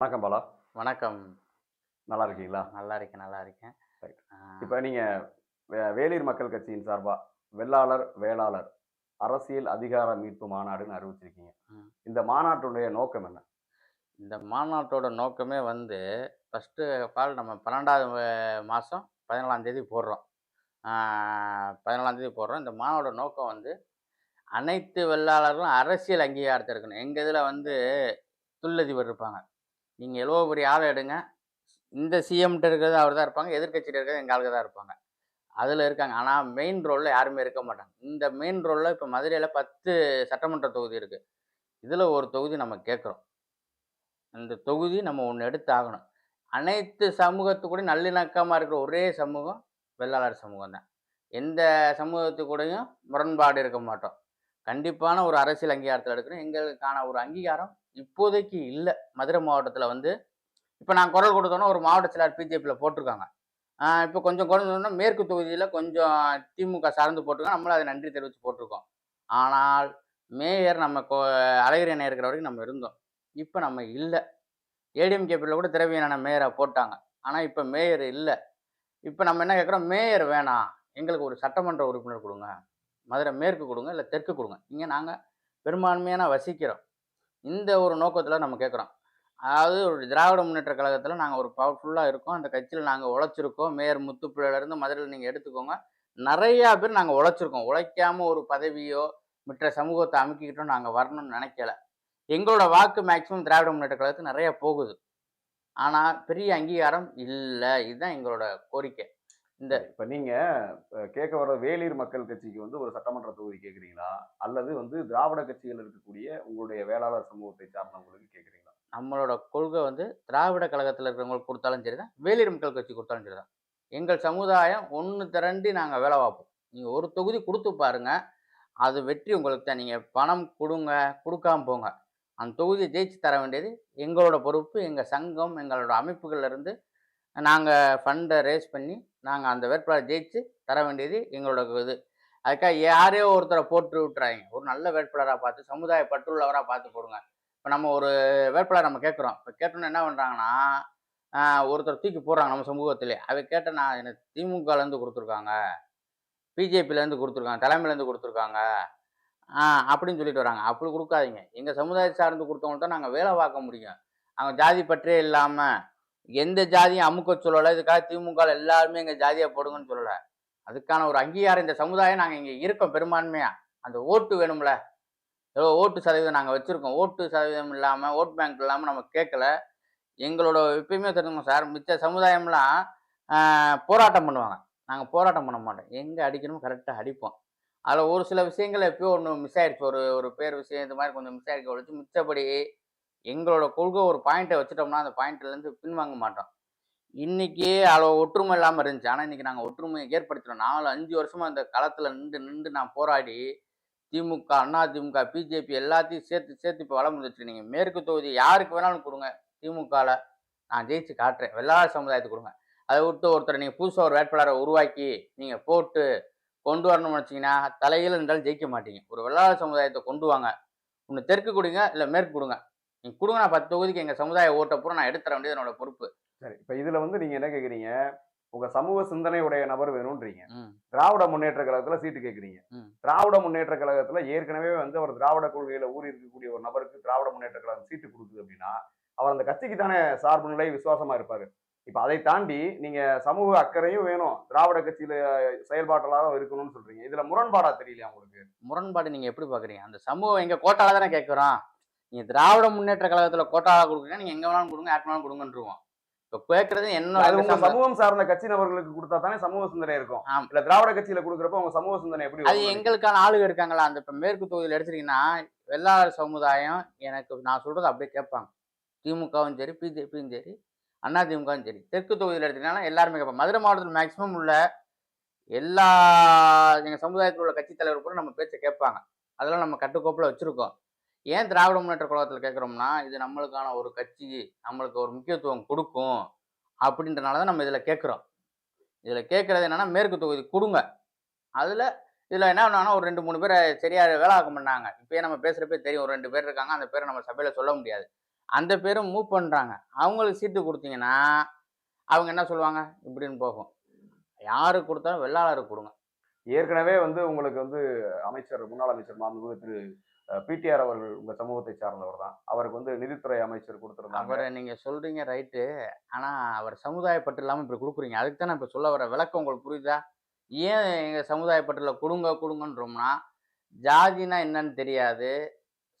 வணக்கம் பாலா. வணக்கம். நல்லா இருக்கீங்களா? நல்லா இருக்கேன் நல்லா இருக்கேன். இப்போ நீங்கள் வேலூர் மக்கள் கட்சியின் சார்பாக வெள்ளாளர் வேளாளர் அரசியல் அதிகார மீட்பு மாநாடுன்னு அறிவிச்சிருக்கீங்க. இந்த மாநாட்டுடைய நோக்கம் என்ன? இந்த மாநாட்டோட நோக்கமே வந்து ஃபஸ்ட்டு பால் நம்ம பன்னெண்டாவது மாதம் பதினாலாம் தேதி போடுறோம். பதினாலாம் தேதி போடுறோம். இந்த மாநாட்டோட நோக்கம் வந்து அனைத்து வெள்ளாளர்களும் அரசியல் அங்கீகாரத்தை இருக்கணும் எங்கள் இதில் வந்து தொழிலதிபர் இருப்பாங்க. நீங்கள் எவ்வளோ பெரிய ஆளை எடுங்க. இந்த சிஎம்கிட்ட இருக்கிறது அவர் தான் இருப்பாங்க. எதிர்க்கட்சியில் இருக்கிறது எங்கள் ஆளுக்கு தான் இருப்பாங்க. அதில் இருக்காங்க. ஆனால் மெயின் ரோலில் யாருமே இருக்க மாட்டாங்க. இந்த மெயின் ரோலில் இப்போ மதுரையில் பத்து சட்டமன்ற தொகுதி இருக்குது இதில் ஒரு தொகுதி நம்ம கேட்குறோம். இந்த தொகுதி நம்ம ஒன்று எடுத்து ஆகணும் அனைத்து சமூகத்து கூட நல்லிணக்கமாக இருக்கிற ஒரே சமூகம் வெள்ளாளர் சமூகம் தான். எந்த சமூகத்து கூடயும் முரண்பாடு இருக்க மாட்டோம். கண்டிப்பான ஒரு அரசியல் அங்கீகாரத்தில் எடுக்கணும். எங்களுக்கான ஒரு அங்கீகாரம் இப்போதைக்கு இல்லை. மதுரை மாவட்டத்தில் வந்து இப்போ நான் குரல் கொடுத்தோன்னா ஒரு மாவட்ட செயலாளர் பிஜேபியில் போட்டிருக்காங்க. இப்போ கொஞ்சம் குறைஞ்சோன்னா மேற்கு தொகுதியில் கொஞ்சம் திமுக சார்ந்து போட்டிருக்கோம் நம்மளும் அதை நன்றி தெரிவித்து போட்டிருக்கோம். ஆனால் மேயர் நம்ம கோ அழகிரி இருக்கிற வரைக்கும் நம்ம இருந்தோம். இப்போ நம்ம இல்லை. ஏடிஎம்கேபியில் கூட திரவியான மேயரை போட்டாங்க. ஆனால் இப்போ மேயர் இல்லை. இப்போ நம்ம என்ன கேட்குறோம் மேயர் வேணாம் எங்களுக்கு ஒரு சட்டமன்ற உறுப்பினர் கொடுங்க. மதுரை மேற்கு கொடுங்க இல்லை தெற்கு கொடுங்க. இங்கே நாங்கள் பெரும்பான்மையான வசிக்கிறோம். இந்த ஒரு நோக்கத்தில் நம்ம கேட்குறோம் அதாவது ஒரு திராவிட முன்னேற்ற கழகத்தில் நாங்கள் ஒரு பவர்ஃபுல்லாக இருக்கோம். அந்த கட்சியில் நாங்கள் உழைச்சிருக்கோம். மேயர் முத்துப்பிள்ளையிலேருந்து மதுரையில் நீங்கள் எடுத்துக்கோங்க. நிறையா பேர் நாங்கள் உழைச்சிருக்கோம். உழைக்காம ஒரு பதவியோ மற்ற சமூகத்தை அமுக்கிக்கிட்டோம் நாங்கள் வரணும்னு நினைக்கல. எங்களோட வாக்கு மேக்சிமம் திராவிட முன்னேற்ற கழகத்துக்கு நிறைய போகுது. ஆனால் பெரிய அங்கீகாரம் இல்லை. இதுதான் எங்களோட கோரிக்கை. இந்த இப்போ நீங்கள் கேட்க வர வேலூர் மக்கள் கட்சிக்கு வந்து ஒரு சட்டமன்ற தொகுதி கேட்குறீங்களா? அல்லது வந்து திராவிட கட்சிகள் இருக்கக்கூடிய உங்களுடைய வேளாளர் சமூகத்தை சார்ந்தவங்களுக்கு கேட்குறீங்களா? நம்மளோட கொள்கை வந்து திராவிட கழகத்தில் இருக்கிறவங்களுக்கு கொடுத்தாலும் சரி தான் மக்கள் கட்சி கொடுத்தாலும் சரி தான் எங்கள் சமுதாயம் ஒன்று திரண்டி நாங்கள் வேலை பார்ப்போம். நீங்கள் ஒரு தொகுதி கொடுத்து பாருங்க அது வெற்றி உங்களுக்கு தான். நீங்கள் பணம் கொடுங்க கொடுக்காம போங்க. அந்த தொகுதியை ஜெயிச்சு தர வேண்டியது எங்களோட பொறுப்பு எங்கள் சங்கம் எங்களோட அமைப்புகள்ல இருந்து நாங்கள் ஃபண்டை ரேஸ் பண்ணி நாங்கள் அந்த வேட்பாளர் ஜெயிச்சு தர வேண்டியது எங்களோட இது. அதுக்காக யாரையோ ஒருத்தரை போட்டு விட்டுறாங்க. ஒரு நல்ல வேட்பாளராக பார்த்து சமுதாய பற்றுள்ளவராக பார்த்து போடுங்க. இப்போ நம்ம ஒரு வேட்பாளர் நம்ம கேட்குறோம். இப்போ கேட்டோன்னு என்ன பண்ணுறாங்கன்னா ஒருத்தர் தூக்கி போடுறாங்க நம்ம சமூகத்திலே. அதை கேட்ட நான் எனக்கு திமுகலேருந்து கொடுத்துருக்காங்க? பிஜேபிலேருந்து கொடுத்துருக்காங்க? தலைமையிலேருந்து கொடுத்துருக்காங்க? அப்படின்னு சொல்லிட்டு வராங்க. அப்படி கொடுக்காதீங்க. எங்கள் சமுதாயத்தை சார்ந்து கொடுத்தவங்கள்ட்ட நாங்கள் வேலை பார்க்க முடியும். அவங்க ஜாதி பற்றே இல்லாமல் எந்த ஜாதியும் அமுக்க சொல்லலை. இதுக்காக திமுக எல்லாருமே எங்கள் ஜாதியை போடுங்கன்னு சொல்லலை. அதுக்கான ஒரு அங்கீகாரம் இந்த சமுதாயம் நாங்கள் இங்கே இருக்கோம் பெரும்பான்மையாக அந்த ஓட்டு வேணும்ல. ஏதோ ஓட்டு சதவீதம் நாங்கள் வச்சுருக்கோம். ஓட்டு சதவீதம் இல்லாமல் ஓட் பேங்க் இல்லாமல் நம்ம கேட்கல எங்களோட எப்பயுமே தெரிஞ்சுக்கோங்க சார் மிச்ச சமுதாயம்லாம் போராட்டம் பண்ணுவாங்க. நாங்கள் போராட்டம் பண்ண மாட்டோம். எங்கே அடிக்கணுமோ கரெக்டாக அடிப்போம். அதில் ஒரு சில விஷயங்கள் எப்பயோ ஒன்று மிஸ் ஆயிடுச்சு. ஒரு ஒரு பேர் விஷயம் இந்த மாதிரி கொஞ்சம் மிஸ் ஆகிருக்க ஒழிச்சு மிச்சப்படி எங்களோட கொள்கை ஒரு பாயிண்ட்டை வச்சுட்டோம்னா அந்த பாயிண்ட்லேருந்து பின்வாங்க மாட்டோம். இன்னைக்கு அவ்வளோ ஒற்றுமை இல்லாமல் இருந்துச்சு. ஆனால் இன்னைக்கு நாங்கள் ஒற்றுமையை ஏற்படுத்தினோம் நாலு அஞ்சு வருஷமாக இந்த களத்தில் நின்று நின்று நான் போராடி திமுக அண்ணா திமுக பிஜேபி எல்லாத்தையும் சேர்த்து சேர்த்து இப்போ வளம் வந்துச்சு நீங்கள் மேற்கு தொகுதி யாருக்கு வேணாலும் கொடுங்க. திமுகவில் நான் ஜெயிச்சு காட்டுறேன். வெள்ளாள சமுதாயத்துக்கு கொடுங்க. அதை விட்டு ஒருத்தர் நீங்கள் புதுசாக ஒரு வேட்பாளரை உருவாக்கி நீங்கள் போட்டு கொண்டு வரணும்னு வச்சிங்கன்னா தலையில் இருந்தாலும் ஜெயிக்க மாட்டீங்க. ஒரு வெள்ளாள சமுதாயத்தை கொண்டு வாங்க. ஒன்று தெற்கு கொடுங்க இல்லை மேற்கு கொடுங்க. நீங்கள் கொடுங்க நான் பத்து தொகுதிக்கு எங்கள் சமுதாய ஓட்டை பூரா நான் எடுத்துற வேண்டியது என்னோட பொறுப்பு. சரி இப்போ இதில் வந்து நீங்கள் என்ன கேட்குறீங்க உங்கள் சமூக சிந்தனை உடைய நபர் வேணும்ன்றீங்க. திராவிட முன்னேற்ற கழகத்துல சீட்டு கேட்குறீங்க. திராவிட முன்னேற்ற கழகத்துல ஏற்கனவே வந்து அவர் திராவிட கொள்கையில ஊறி இருக்கக்கூடிய ஒரு நபருக்கு திராவிட முன்னேற்ற கழகம் சீட்டு கொடுக்குது அப்படின்னா அவர் அந்த கட்சிக்கு தானே சார்பு நிலை விசுவாசமா இருப்பாரு. இப்ப அதை தாண்டி நீங்க சமூக அக்கறையும் வேணும். திராவிட கட்சியில செயல்பாட்டாளரும் இருக்கணும்னு சொல்றீங்க. இதுல முரண்பாடா தெரியலையா உங்களுக்கு? முரண்பாடு நீங்கள் எப்படி பார்க்குறீங்க அந்த சமூகம் எங்கள் கோட்டால தானே கேட்குறோம் நீங்கள் திராவிட முன்னேற்ற கழகத்தில் கோட்டாவில் கொடுக்குறீங்க நீங்கள் எங்கே வேணாலும் கொடுங்க யாருக்கு வேணாலும் கொடுங்கன்றுவோம். இப்போ கேட்குறது என்ன சமூகம் சார்ந்த கட்சி நபர்களுக்கு கொடுத்தா தானே சமூக சிந்தனை இருக்கும். இல்ல திராவிட கட்சியில கொடுக்குறப்ப உங்க சமூக சிந்தனை எப்படி அது எங்களுக்கான ஆளுங்க இருக்காங்களா? அந்த இப்போ மேற்கு தொகுதியில் எடுத்துட்டீங்கன்னா வெள்ளாளர் சமுதாயம் எனக்கு நான் சொல்றது அப்படியே கேட்பாங்க. திமுகவும் சரி பிஜேபியும் சரி அண்ணா திமுகவும் சரி. தெற்கு தொகுதியில் எடுத்தீங்கன்னா எல்லாருமே கேட்பாங்க. மதுரை மாவட்டத்தில் மேக்சிமம் உள்ள எல்லா எங்கள் சமுதாயத்தில் உள்ள கட்சி தலைவர் கூட நம்ம பேச்சை கேட்பாங்க. அதெல்லாம் நம்ம கட்டுக்கோப்பில் வச்சுருக்கோம். ஏன் திராவிட முன்னேற்ற கழகத்தில் கேட்குறோம்னா இது நம்மளுக்கான ஒரு கட்சி நம்மளுக்கு ஒரு முக்கியத்துவம் கொடுக்கும் அப்படின்றனால தான் நம்ம இதில் கேட்குறோம். இதில் கேட்குறது என்னென்னா மேற்கு தொகுதி கொடுங்க. அதில் இதில் என்ன பண்ணாங்கன்னா ஒரு ரெண்டு மூணு பேரை சரியாக வேலாக்கம் பண்ணாங்க. இப்போயே நம்ம பேசுகிறப்பே தெரியும் ஒரு ரெண்டு பேர் இருக்காங்க அந்த பேரை நம்ம சபையில் சொல்ல முடியாது. அந்த பேரும் மூவ் பண்ணுறாங்க அவங்களுக்கு சீட்டு கொடுத்தீங்கன்னா அவங்க என்ன சொல்லுவாங்க? இப்படின்னு போகும். யாருக்கு கொடுத்தாலும் வெள்ளாளருக்கு கொடுங்க. ஏற்கனவே வந்து உங்களுக்கு வந்து அமைச்சர் முன்னாள் அமைச்சர் மாண்புமிகு திரு பிடிஆர் அவர்கள் உங்க சமூகத்தை சார்ந்தவர் தான். அவருக்கு வந்து நிதித்துறை அமைச்சர் கொடுத்துருந்தாங்க. அவரை நீங்கள் சொல்கிறீங்க ரைட்டு. ஆனால் அவர் சமுதாயப்பட்டு இல்லாமல் இப்படி கொடுக்குறீங்க. அதுக்கு தான் இப்போ சொல்ல வர விளக்கம் உங்களுக்கு புரியுதா? ஏன் எங்கள் சமுதாயப்பட்டில் கொடுங்க கொடுங்கன்றோம்னா ஜாதினா என்னன்னு தெரியாது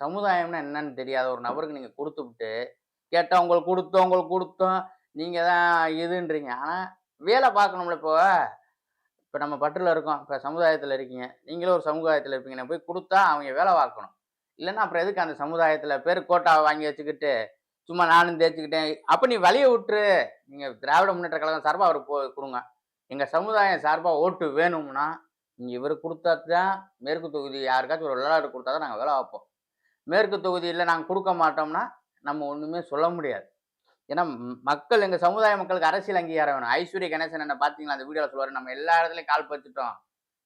சமுதாயம்னா என்னன்னு தெரியாத ஒரு நபருக்கு நீங்கள் கொடுத்துவிட்டு கேட்டால் உங்களுக்கு கொடுத்தோம் உங்களுக்கு கொடுத்தோம் நீங்கள் தான் இதுன்றீங்க. ஆனால் வேலை பார்க்கணும்ல இப்போ. இப்போ நம்ம பட்டில் இருக்கோம். இப்போ சமுதாயத்தில் இருக்கீங்க. நீங்களும் ஒரு சமுதாயத்தில் இருப்பீங்க. நான் போய் கொடுத்தா அவங்க வேலை பார்க்கணும். இல்லைன்னா அப்புறம் எதுக்கு அந்த சமுதாயத்தில் பேர் கோட்டாவை வாங்கி வச்சுக்கிட்டு சும்மா நானும் தேய்ச்சிக்கிட்டேன்? அப்போ நீ வழியை விட்டுரு. நீங்கள் திராவிட முன்னேற்ற கழகம் சார்பாக அவருக்கு போ கொடுங்க. எங்கள் சமுதாயம் சார்பாக ஓட்டு வேணும்னா நீங்கள் இவர் கொடுத்தா தான் மேற்கு தொகுதி யாருக்காச்சும் ஒரு விளையாட்டு கொடுத்தா தான் நாங்கள் வேலை வைப்போம் மேற்கு தொகுதியில் நாங்கள் கொடுக்க மாட்டோம்னா நம்ம ஒன்றுமே சொல்ல முடியாது. ஏன்னா மக்கள் எங்கள் சமுதாய மக்களுக்கு அரசியல் அங்கீகாரம் வேணும். ஐஸ்வர்ய கணேசன் என்ன பார்த்தீங்களா அந்த வீடியோவில் சொல்லுவார் நம்ம எல்லா இடத்துலையும் கால் பதிச்சிட்டோம்.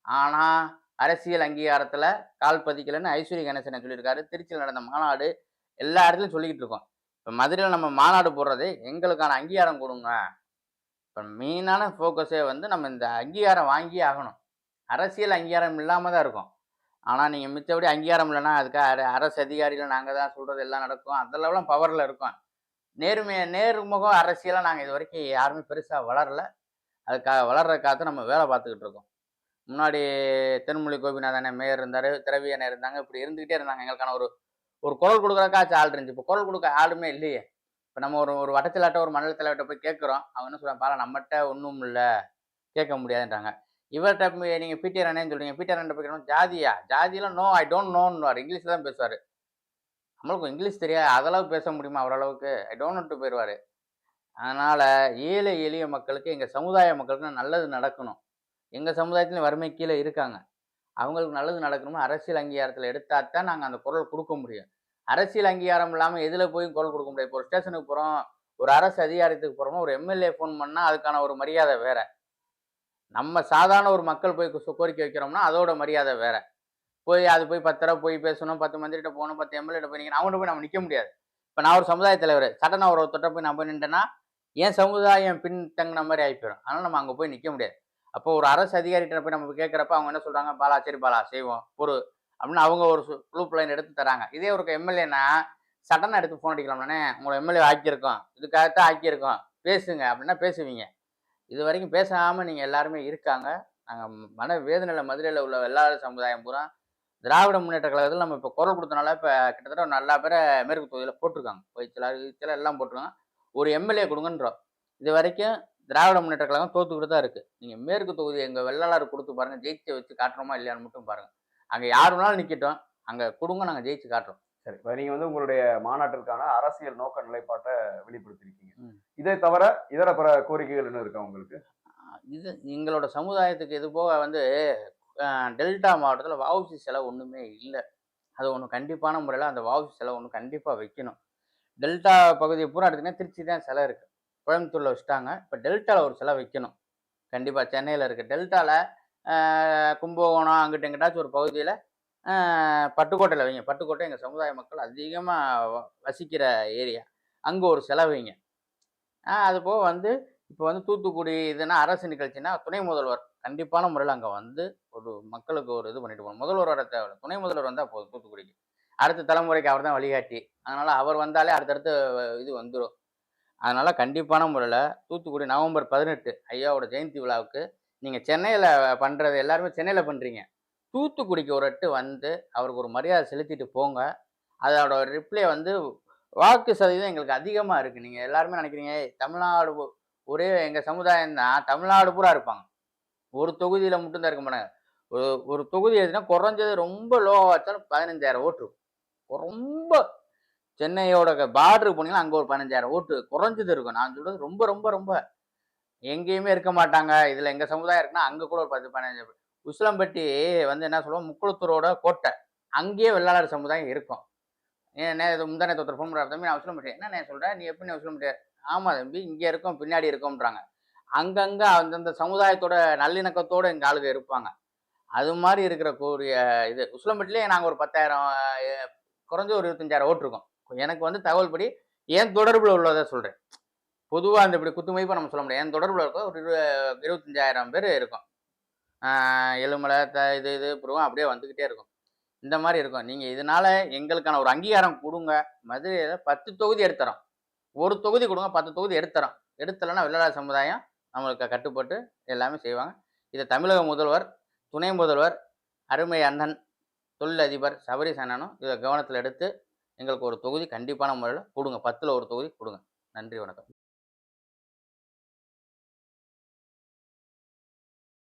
ஆனால் அரசியல் அங்கீகாரத்தில் கால் பதிக்கலைன்னு ஐஸ்வர்ய கணேசன் சொல்லியிருக்காரு திருச்சியில் நடந்த மாநாடு எல்லா இடத்துலையும் சொல்லிக்கிட்டு இருக்கோம். இப்போ மதுரையில் நம்ம மாநாடு போடுறது எங்களுக்கான அங்கீகாரம் கொடுங்க. இப்போ மெயினான ஃபோக்கஸே வந்து நம்ம இந்த அங்கீகாரம் வாங்கி ஆகணும். அரசியல் அங்கீகாரம் இல்லாமல் தான் இருக்கும். ஆனால் நீங்கள் மித்தபடி அங்கீகாரம் இல்லைன்னா அதுக்காக அர- அரசு அதிகாரிகள் நாங்கள் தான் சொல்கிறது எல்லாம் நடக்கும். அதெல்லாம் பவரில் இருக்கும். நேர்மைய நேர்முகம் அரசியலாக நாங்கள் இது வரைக்கும் யாருமே பெருசாக வளரல. அதுக்காக வளர்றதுக்காக நம்ம வேலை பார்த்துக்கிட்டு இருக்கோம். முன்னாடி தென்மொழி கோபிநாதன் மேயர் இருந்தார் திரவி அண்ணன் இருந்தாங்க இப்படி இருந்துக்கிட்டே இருந்தாங்க. எங்களுக்கான ஒரு ஒரு குரல் கொடுக்குறக்காச்சும் ஆள் இருந்துச்சு. இப்போ குரல் கொடுக்க ஆளுமே இல்லையே. இப்போ நம்ம ஒரு ஒரு வட்டத்திலாட்ட ஒரு மண்டல தலைவர்கிட்ட போய் கேட்குறோம். அவங்க என்ன சொல்கிறாங்க பாலா நம்மகிட்ட ஒன்றும் இல்லை. கேட்க முடியாதுன்றாங்க. இவர்கிட்ட நீங்கள் பிடிஆர் அண்ணேன்னு சொல்றீங்க. பிடிஆர் அண்ணன் போய் கேட்டோம், ஜாதியா? ஜாதியெல்லாம் நோ ஐ டோன்ட் நோன்னுவார் இங்கிலீஷில் தான் பேசுவார். நம்மளுக்கு இங்கிலீஷ் தெரியாது. அதளவு பேச முடியுமா அவரளவுக்கு? ஐ டோன்ட் போயிடுவார் அதனால் ஏழை எளிய மக்களுக்கு எங்கள் சமுதாய மக்களுக்கு நல்லது நடக்கணும். எங்கள் சமுதாயத்துலேயும் வறுமை கீழே இருக்காங்க. அவங்களுக்கு நல்லது நடக்கணும்னு அரசியல் அங்கீகாரத்தில் எடுத்தால் தான் நாங்கள் அந்த குரல் கொடுக்க முடியும். அரசியல் அங்கீகாரம் இல்லாமல் எதில் போய் குரல் கொடுக்க முடியாது இப்போ ஒரு ஸ்டேஷனுக்கு போகிறோம் ஒரு அரசு அதிகாரத்துக்கு போகிறோம்னா ஒரு எம்எல்ஏ ஃபோன் பண்ணால் அதுக்கான ஒரு மரியாதை வேறு. நம்ம சாதாரண ஒரு மக்கள் போய் கோரிக்கை வைக்கிறோம்னா அதோட மரியாதை வேறு. போய் அது போய் பத்து தடவை போய் பேசணும் பத்து மந்திரிட்ட போகணும் பத்து எம்எல்ஏட்ட போய் நீங்கள் அவங்கள்ட்ட போய் நம்ம நிற்க முடியாது. இப்போ நான் ஒரு சமுதாய தலைவர் சட்டனா ஒரு தொட்ட போய் நான் போய் நின்றேன்னா என் சமுதாயம் பின்தங்கின மாதிரி ஆகி போயிடும். ஆனால் நம்ம அங்கே போய் நிற்க முடியாது. அப்போ ஒரு அரசு அதிகாரிகிட்ட போய் நம்ம கேட்குறப்ப அவங்க என்ன சொல்கிறாங்க பாலா சரி பாலா செய்வோம் பொறு அப்படின்னு அவங்க ஒரு ப்ளூ லைன் எடுத்து தராங்க. இதே ஒரு எம்எல்ஏனா சடனாக எடுத்து ஃபோன் அடிக்கலாம்னே உங்களை எம்எல்ஏ ஆக்கியிருக்கோம். இதுக்காகத்தான் ஆக்கியிருக்கோம். பேசுங்க அப்படின்னா பேசுவீங்க. இது வரைக்கும் பேசாமல் நீங்கள் எல்லாருமே இருக்காங்க. நாங்கள் மன வேதனையில் மதுரையில் உள்ள எல்லா சமுதாயம் பூரா திராவிட முன்னேற்ற கழகத்தில் நம்ம இப்போ குரல் கொடுத்தனால இப்போ கிட்டத்தட்ட ஒரு நல்லா பேரை மேற்கு தொகுதியில் போட்டிருக்காங்க. பொய்ச்சலா சில எல்லாம் போட்டிருக்காங்க. ஒரு எம்எல்ஏ கொடுங்கன்றோம். இது வரைக்கும் திராவிட முன்னேற்ற கழகம் தோத்துக்கிட்டு தான் இருக்குது நீங்கள் மேற்கு தொகுதி எங்கள் வெள்ளாளர் கொடுத்து பாருங்கள் ஜெயிச்சு வச்சு காட்டுறோமா இல்லையான்னு மட்டும் பாருங்கள் அங்கே யார் வேணாலும் நிற்கட்டும் அங்கே கொடுங்க நாங்கள் ஜெயிச்சு காட்டுறோம். சரி இப்போ நீங்க வந்து உங்களுடைய மாநாட்டிற்கான அரசியல் நோக்க நிலைப்பாட்டை வெளிப்படுத்திருக்கீங்க. ம். இதை தவிர இதர பிற கோரிக்கைகள் என்ன இருக்கா உங்களுக்கு? இது எங்களோட சமுதாயத்துக்கு இது போக வந்து டெல்டா மாவட்டத்தில் வாவுசி செலவு ஒன்றுமே இல்லை. அது ஒன்று கண்டிப்பான முறையில் அந்த வாவுசி செலவு ஒன்று கண்டிப்பாக வைக்கணும். டெல்டா பகுதியை பூரா எடுத்தீங்கன்னா திருச்சி தான் சிலை இருக்குது கோயம்புத்தூரில் வச்சுட்டாங்க. இப்போ டெல்டாவில் ஒரு செலவு வைக்கணும். கண்டிப்பாக சென்னையில் இருக்குது டெல்டாவில் கும்பகோணம் அங்கிட்ட எங்கிட்டாச்சும் ஒரு பகுதியில் பட்டுக்கோட்டையில் வைங்க. பட்டுக்கோட்டை எங்கள் சமுதாய மக்கள் அதிகமாக வசிக்கிற ஏரியா. அங்கே ஒரு சிலை வைங்க. அது போக வந்து இப்போ வந்து தூத்துக்குடி இதுனா அரசு நிகழ்ச்சினா துணை முதல்வர் கண்டிப்பான முறையில் அங்கே வந்து ஒரு மக்களுக்கு ஒரு இது பண்ணிட்டு போகணும். முதல்வர் வர தேவையில்ல. துணை முதல்வர் வந்தால் போதும் தூத்துக்குடிக்கு. அடுத்த தலைமுறைக்கு அவர் தான் வழிகாட்டி. அதனால் அவர் வந்தாலே அடுத்தடுத்து இது வந்துடும் அதனால் கண்டிப்பான முறையில் தூத்துக்குடி நவம்பர் பதினெட்டு ஐயாவோட ஜெயந்தி விழாவுக்கு நீங்கள் சென்னையில் பண்ணுறது எல்லாருமே சென்னையில் பண்ணுறீங்க தூத்துக்குடிக்கு ஒரு எட்டு வந்து அவருக்கு ஒரு மரியாதை செலுத்திட்டு போங்க. அதோட ரிப்ளை வந்து வாக்கு சதவீதம் எங்களுக்கு அதிகமாக இருக்குது நீங்கள் எல்லாருமே நினைக்கிறீங்க தமிழ்நாடு ஒரே எங்கள் சமுதாயம் தான். தமிழ்நாடு பூரா இருப்பாங்க. ஒரு தொகுதியில் மட்டும்தான் இருக்க மாட்டாங்க. ஒரு ஒரு தொகுதி எதுனா குறைஞ்சது ரொம்ப லோவாக வச்சாலும் பதினஞ்சாயிரம் ஓட்டு ரொம்ப சென்னையோட பார்டருக்கு போனீங்கன்னா அங்கே ஒரு பதினஞ்சாயிரம் ஓட்டு குறைஞ்சது இருக்கும். நான் சொல்கிறது ரொம்ப ரொம்ப ரொம்ப. எங்கேயுமே இருக்க மாட்டாங்க. இதில் எங்கள் சமுதாயம் இருக்குன்னா அங்கே கூட ஒரு பத்து பதினஞ்சு உசிலம்பட்டி வந்து என்ன சொல்லுவோம்? முக்குளத்தூரோட கோட்டை. அங்கேயே வெள்ளாளர் சமுதாயம் இருக்கும். ஏன் இது முந்தானே ஒருத்தர் ஃபோன் பண்ணுறாரு தம்பி நான் உசிலம்பட்டி. என்ன நான் சொல்கிறேன் நீ எப்படி நான் உசிலம்பட்டி? ஆமாம் தம்பி இங்கே இருக்கோம் பின்னாடி இருக்கோம்ன்றாங்க. அங்கங்கே அந்தந்த சமுதாயத்தோட நல்லிணக்கத்தோடு எங்கள் ஆளுங்க இருப்பாங்க. அது மாதிரி இருக்கிற கூடிய இது. உசிலம்பட்டிலே நாங்கள் ஒரு பத்தாயிரம் குறைஞ்ச ஒரு இருபத்தஞ்சாயிரம் ஓட்டிருக்கோம் எனக்கு வந்து தகவல் படி ஏன் தொடர்பில் உள்ளதை சொல்கிறேன் பொதுவாக அந்த இப்படி குத்துமதிப்பாக நம்ம சொல்ல முடியாது. என் தொடர்பில் இருக்க ஒரு இரு இருபத்தஞ்சாயிரம் பேர் இருக்கும். எலுமலை த இது இது புருவம் அப்படியே வந்துக்கிட்டே இருக்கும். இந்த மாதிரி இருக்கும். நீங்கள் இதனால எங்களுக்கான ஒரு அங்கீகாரம் கொடுங்க. மதுரையில் பத்து தொகுதி எடுத்துறோம். ஒரு தொகுதி கொடுங்க பத்து தொகுதி எடுத்துறோம். எடுத்தலைன்னா வெள்ளலாத சமுதாயம் நம்மளுக்கு கட்டுப்பட்டு எல்லாமே செய்வாங்க. இதை தமிழக முதல்வர் துணை முதல்வர் அருமை அண்ணன் தொழிலதிபர் சபரிஸ் அண்ணனும் இதை கவனத்தில் எடுத்து எங்களுக்கு ஒரு தொகுதி கண்டிப்பான முறையில் கொடுங்க. பத்தில் ஒரு தொகுதி கொடுங்க. நன்றி வணக்கம்.